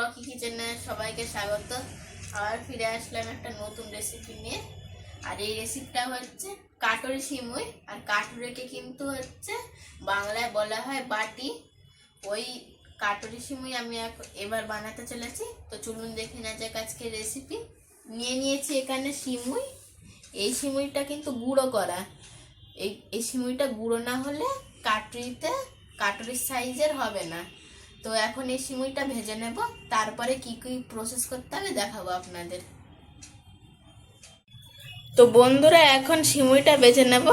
Rocky কিচেনে সবাইকে স্বাগত। আবার ফিরে আসলাম একটা নতুন রেসিপি নিয়ে। আর এই রেসিপিটা হচ্ছে কাটুরি সিমুই। আর কাটুরিকে কিন্তু হচ্ছে বাংলায় বলা হয় বাটি। ওই কাটুরি সিমুই আমি এবার বানাতে চলেছি। তো চলুন দেখে না যাক আজকে রেসিপি নিয়ে নিয়েছি এখানে সিমুই। এই সিমুইটা কিন্তু গুঁড়ো করা। এই এই সিমুইটা গুঁড়ো না হলে কাটুরিতে, কাটুরির সাইজের হবে না। তো এখন এই সিমুইটা ভেজে নেব, তারপরে কি কি প্রসেস করতে হবে দেখাবো আপনাদের। তো বন্ধুরা, এখন সিমুইটা বেজে নেব।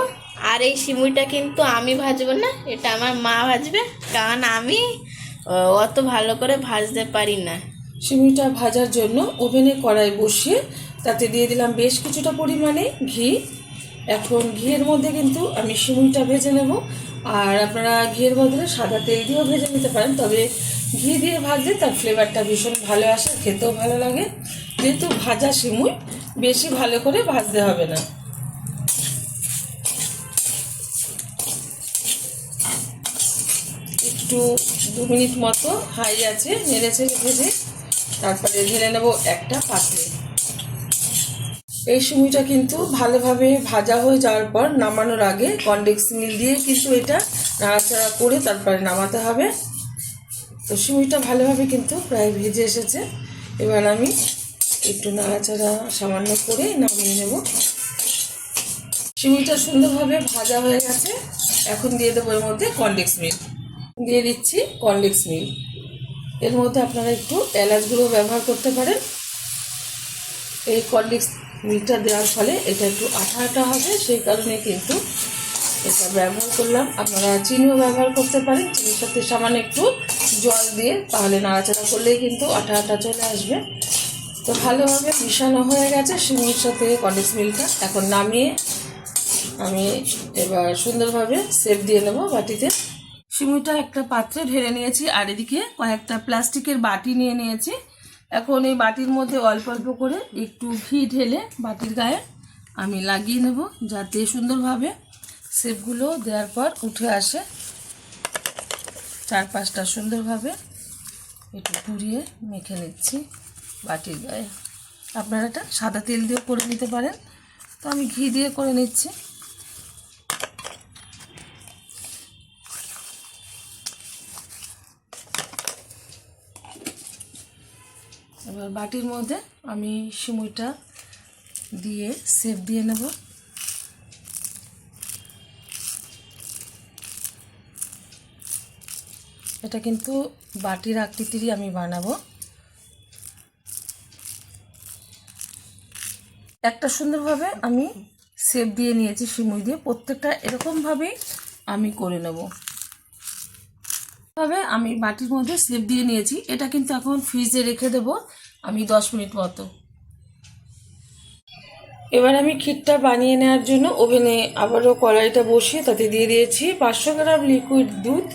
আর এই সিমুইটা কিন্তু আমি ভাজবো না, এটা আমার মা ভাজবে, কারণ আমি অত ভালো করে ভাজতে পারি না। সিমিটা ভাজার জন্য ওভেনে কড়াই বসিয়ে তাতে দিয়ে দিলাম বেশ কিছুটা পরিমাণে ঘি এখন ঘিয়ের মধ্যে কিন্তু আমি সিমুইটা ভেজে নেব। আর আপনারা ঘিয়ের বদলে সাদা তেল দিয়েও ভেজে নিতে পারেন, তবে ঘি দিয়ে ভাজলে তার ফ্লেভারটা ভীষণ ভালো আসে, খেতেও ভালো লাগে। যেহেতু ভাজা সিমুই বেশি ভালো করে ভাজতে হবে না। একটু দু মিনিট মতো হাই আছে নেড়ে ছেড়ে ভেজে তারপরে ঢেলে নেব একটা পাত্রে এই সিমুইটা কিন্তু ভালোভাবে ভাজা হয়ে যাওয়ার পর নামানোর আগে কনডেক্স মিল দিয়ে কিন্তু এটা নাড়াচাড়া করে তারপরে নামাতে হবে। তো সিমুইটা ভালোভাবে কিন্তু প্রায় ভেজে এসেছে। এবার আমি একটু নাড়াচাড়া সামান্য করে নামিয়ে নেব। সিমুইটা সুন্দরভাবে ভাজা হয়ে গেছে। এখন দিয়ে দেবো এর মধ্যে কনডেক্স মিল্ক দিয়ে দিচ্ছি কনডেক্স মিল্ক এর মধ্যে আপনারা একটু এলাচগুলো ব্যবহার করতে পারেন। এই কনডেক্স মিল্কটা দেওয়ার ফলে এটা একটু আঠা আঠা হবে, সেই কারণে কিন্তু এটা ব্যবহার করলাম। আপনারা চিনিও ব্যবহার করতে পারেন, চিনির সাথে সামান্য একটু জল দিয়ে তাহলে নাড়াচাড়া করলেই কিন্তু আঠা আঠা চলে আসবে। তো ভালোভাবে মিশানো হয়ে গেছে সিমির সাথে কনডেন্স মিলটা। এখন নামিয়ে আমি এবার সুন্দরভাবে সেপ দিয়ে নেব বাটিতে। সিমুইটা একটা পাত্রে ঢেলে নিয়েছি, আর এদিকে কয়েকটা প্লাস্টিকের বাটি নিয়ে নিয়েছি। এখন এই বাটির মধ্যে অল্প অল্প করে একটু ঘি ঢেলে বাটির গায়ে আমি লাগিয়ে নেব, যাতে সুন্দরভাবে সেপগুলো দেওয়ার পর উঠে আসে। চার পাঁচটা সুন্দরভাবে একটু ঘুরিয়ে মেখে নিচ্ছি বাটির গায়ে। আপনারা এটা সাদা তেল দিয়ে করে নিতে পারেন। তো আমি ঘি দিয়ে করে নিচ্ছি। এবার বাটির মধ্যে আমি সিমুইটা দিয়ে সেপ দিয়ে নেব। এটা কিন্তু বাটির আকৃতিরই আমি বানাবো। একটা সুন্দরভাবে আমি সেপ দিয়ে নিয়েছি, সিমুই দিয়ে। প্রত্যেকটা এরকমভাবেই আমি করে নেব। ভাবে আমি বাটির মধ্যে সেপ দিয়ে নিয়েছি। এটা কিন্তু এখন ফ্রিজে রেখে দেব। আমি দশ মিনিট মতো। এবার আমি ক্ষীরটা বানিয়ে নেওয়ার জন্য ওভেনে আবারও কড়াইটা বসিয়ে তাতে দিয়ে দিয়েছি পাঁচশো গ্রাম লিকুইড দুধ।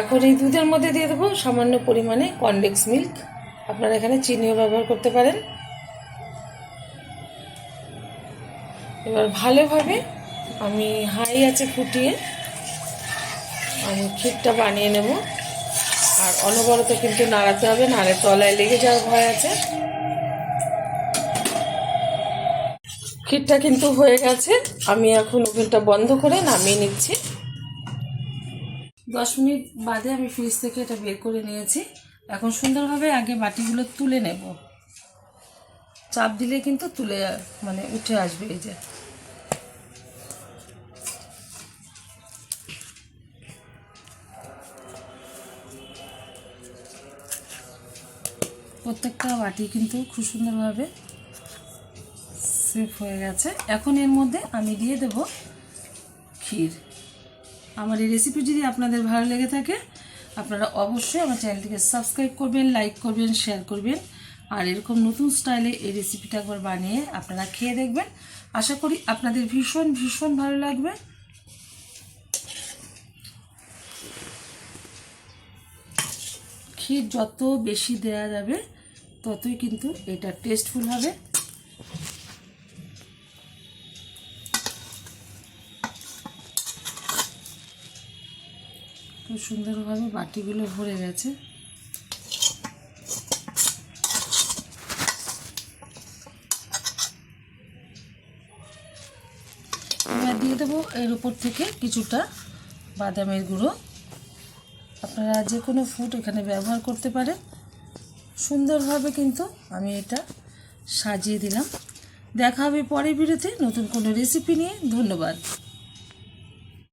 এখন এই দুধের মধ্যে দিয়ে দেবো সামান্য পরিমাণে কনডেক্স মিল্ক আপনারা এখানে চিনিও ব্যবহার করতে পারেন। এবার ভালোভাবে আমি হাই আছে ফুটিয়ে আমি ক্ষীরটা বানিয়ে নেব। আর অনবরত কিন্তু নাড়াতে হবে নাড়ে তলায় লেগে যাওয়ার ভয় আছে। ক্ষীরটা কিন্তু হয়ে গেছে। আমি এখন ওভেনটা বন্ধ করে নামিয়ে নিচ্ছি। দশ মিনিট বাদে আমি ফ্রিজ থেকে এটা বের করে নিয়েছি। এখন সুন্দরভাবে আগে বাটিগুলো তুলে নেব। চাপ দিলে কিন্তু তুলে মানে উঠে আসবে এই যে। প্রত্যেকটা বাটি কিন্তু খুব সুন্দরভাবে সেফ হয়ে গেছে। এখন এর মধ্যে আমি দিয়ে দেব ক্ষীর। আমার এই রেসিপি যদি আপনাদের ভালো লেগে থাকে, আপনারা অবশ্যই আমার চ্যানেলটিকে সাবস্ক্রাইব করবেন লাইক করবেন শেয়ার করবেন। আর এরকম নতুন স্টাইলে এই রেসিপিটা একবার বানিয়ে আপনারা খেয়ে দেখবেন। আশা করি আপনাদের ভীষণ ভীষণ ভালো লাগবে। ক্ষীর যত বেশি দেওয়া যাবে ততই কিন্তু এটা টেস্টফুল হবে। খুব সুন্দরভাবে বাটিগুলো ভরে গেছে। এবার দিয়ে দেবো এর উপর থেকে কিছুটা বাদামের গুঁড়ো। আপনারা যে কোনো ফুড এখানে ব্যবহার করতে পারেন। সুন্দরভাবে কিন্তু আমি এটা সাজিয়ে দিলাম। দেখা হবে পরের ভিডিওতে নতুন কোনো রেসিপি নিয়ে। ধন্যবাদ।